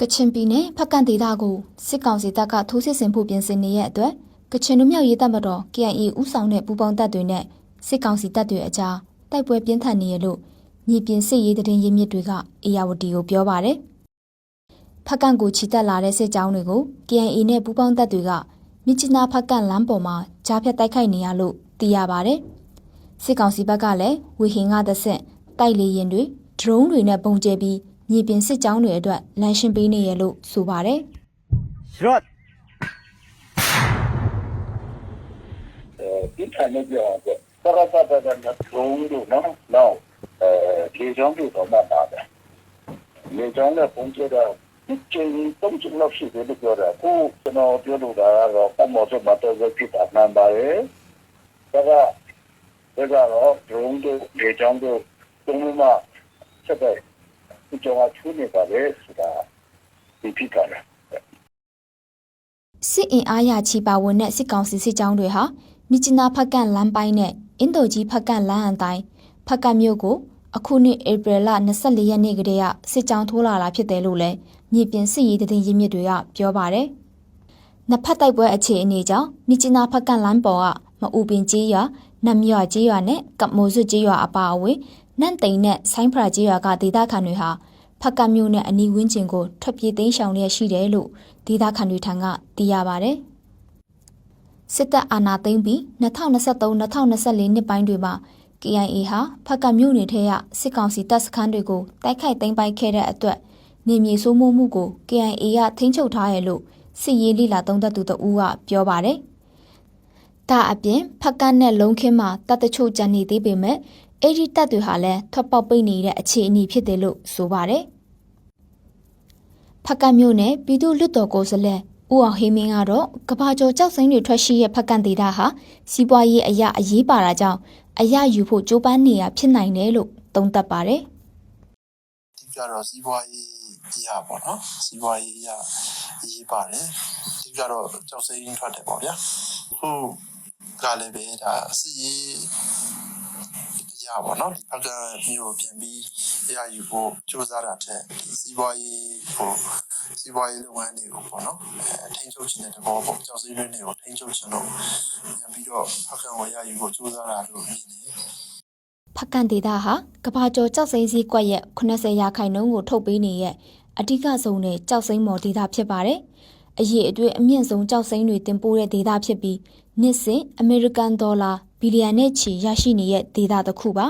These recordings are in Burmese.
ကချင်ပြည်နယ်ဖက်ကန်ဒေသကိုစစ်ကောင်စီတပ်ကထိုးစစ်ဆင်ဖို့ပြင်ဆင်နေတဲ့အတွက်ကချင်လူမျိုးရေးတပ်မတော် KIA ဥဆောင်တဲ့ပူးပေါင်းတပ်တွေနဲ့စစ်ကောင်စီတပ်တွေအကြားတိုက်ပွဲပြင်းထန်နေရလို့မြေပြင်စစ်ရေးတရင်ရင်းမြစ်တွေကအေယာဝတီကိုပြောပါတယ်။ဖက်ကန်ကိုချီတက်လာတဲ့စစ်ကြောင်းတွေကို KIA နဲ့ပူးပေါင်းတပ်တွေကမြစ်ချနာဖက်ကန်လမ်းပေါ်မှာကြားဖြတ်တိုက်ခိုက်နေရလို့သိရပါတယ်။ စစ်ကောင်စီဘက်ကလည်းဝီဟင်ကသဆင့်တိုက်လေရင်တွေဒရုန်းတွေနဲ့ပုံကျဲပြီးမြေပြင်စစ်ကြောင်းတွေအတွက်လမ်းရှင်းပေးနေရလို့ဆိုပါတယ်။ Shot. ဒီကနေ့ပြောတော့ပရပတ်တဲ့နဲ့ထုံးလို့နော်နောက်အဲလေကြောင်းတို့တော့မှပါတယ်လေကြောင်းနဲ့ပုံကျတော့ဒီချင်းတုံးချလို့ရှိတယ်လို့ပြောတာကိုကျွန်တော်ပြောလို့တာကတော့ပုံမောစမတော်ပဲဖြစ်တာမှန်ပါရဲ့ဒါက ဒါကတော့ဒရုန်းတို့ လေကြောင်းတို့တုံးမှ ဆက်တဲ့ဒီကြောင့်အချူနေပါလေဆိုတာဒီဖြစ်တာလေစစ်အင်အားရချီပါဝင်တဲ့စစ်ကောင်စီစစ်ကြောင်းတွေဟာ မြစ်ချနာဖက်ကန်လမ်းပိုင်းနဲ့အင်ဒိုကြီးဖက်ကန်လမ်းအတိုင်းဖက်ကန်မြို့ကိုအခုနှစ်ဧပြီလ24ရက်နေ့ကတည်းကစစ်ကြောင်းထိုးလာတာဖြစ်တယ်လို့လည်းမြေပြင်စစ်ရေးတည်ရင်းမြစ်တွေကပြောပါတယ်။နှစ်ဖက်တိုက်ပွဲအခြေအနေကြောင့်မြစ်ချနာဖက်ကန်လမ်းပေါ်ကမအူပင်ကြီးရွာ နမ်ရွာကြီးရွာနဲ့ကပ်မိုးစွကြီးရွာအပါအဝင်နန့်တိန်နဲ့ဆိုင်းဖရာကြီးရွာကဒေသခံတွေဟာဖက်ကမြို့နဲ့အနီးဝန်းကျင်ကိုထွက်ပြေးသိမ်းရှောင်ရရှိတယ်လို့ဒေသခံတွေထံကသိရပါဗျ။စစ်တပ်အာဏာသိမ်းပြီး2023-2024နှစ်ပိုင်းတွေမှာ KIA ဟာဖက်ကမြို့နယ်ထဲကစစ်ကောင်စီတပ်စခန်းတွေကိုတိုက်ခိုက်သိမ်းပိုက်ခဲ့တဲ့အတွက်နေမြေဆိုးမိုးမှုကို KIA ကထိန်းချုပ်ထားရလို့စစ်ရေးလိလာသုံးသက်သူတဦးကပြောပါတယ်။ ဒါအပြင်ဖက်ကနဲ့လုံခင်းမှာတပ်တချို့ကြံနေသေးပေမဲ့အဲ့ဒီတပ်တွေဟာလည်းထွက်ပေါက်ပိတ်နေတဲ့အခြေအနေဖြစ်တယ်လို့ဆိုပါတယ်။ဖက်ကမြို့နယ်ပြည်သူ့လွတ်တော်ကိုယ်စားလှယ်ဦးအောင်ဟိမင်းကတော့ကဘာကျော်ကြောက်စိမ့်တွေထွက်ရှိရဲ့ဖက်ကန်ဒေတာဟာစီးပွားရေးအရာအရေးပါတာကြောင့်အရာယူဖို့ကြိုးပမ်းနေရဖြစ်နိုင်တယ်လို့သုံးသပ်ပါတယ်ဒီကြတော့စီးပွားရေးအရာပေါ့နော်စီးပွားရေးအရာအရေးပါတယ်ဒီကြတော့ကြောက်စိမ်းထွက်တယ်ပေါ့ဗျာအခု ကလည်းပဲဒါစီရေးအရာပေါ့နော်ဒီဖက်ကမျိုးပြန်ပြီးအရာယူဖို့စူးစမ်းတာတဲ့ဒီစီးပွားရေးကိုစီးပွားရေးလုပ်ငန်းတွေကိုပေါ့နော်အဲထိန်းချုပ်ခြင်းတဲ့သဘောပေါ့ကြောက်စိမ်းတွေကိုထိန်းချုပ်ခြင်းလို့ပြန်ပြီးတော့ဖက်ကကိုအရာယူဖို့စူးစမ်းတာလို့မြင်တယ်ဖက်ကန်ဒေတာဟာကဘာကျော်ကြောက်စိမ့်စည်းကွက်ရဲ့80ရာခိုင်နှုန်းကိုထုတ်ပေးနေရဲ့အဓိကဆုံးတဲ့ကြောက်စိမ့်မော်ဒေတာဖြစ်ပါတယ်အရေးအတွေ့အမြင့်ဆုံးကြောက်စိမ့်တွေတင်ပို့တဲ့ဒေတာဖြစ်ပြီး နှစ်စဉ်အမေရိကန်ဒေါ်လာဘီလီယံနဲ့ချီရရှိနေတဲ့ဒေတာတစ်ခုပါ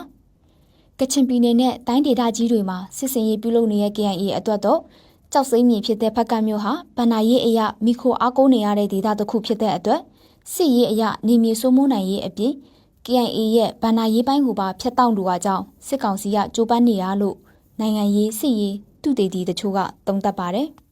ကချင်ပြည်နယ်နဲ့တိုင်းဒေသကြီးတွေမှာစစ်စင်ရေးပြုလုပ်နေတဲ့ KIA အတွက်တော့ကြောက်စိမ့်မြေဖြစ်တဲ့ဖက်ကမျိုးဟာဗန္နာရေးအရာမိခိုအားကိုးနေရတဲ့ဒေသတစ်ခုဖြစ်တဲ့အတွက်စစ်ရေးအရာနေမြေစိုးမိုးနိုင်ရေးအပြင် KIA ရဲ့ဗန္နာရေးပိုင်းကိုပါဖျက်တောက်လိုအကြောင်းစစ်ကောင်စီကကြိုးပမ်းနေရလို့နိုင်ငံရေးစစ်ရေးသူတေတီတချို့ကတုံ့တက်ပါတယ်။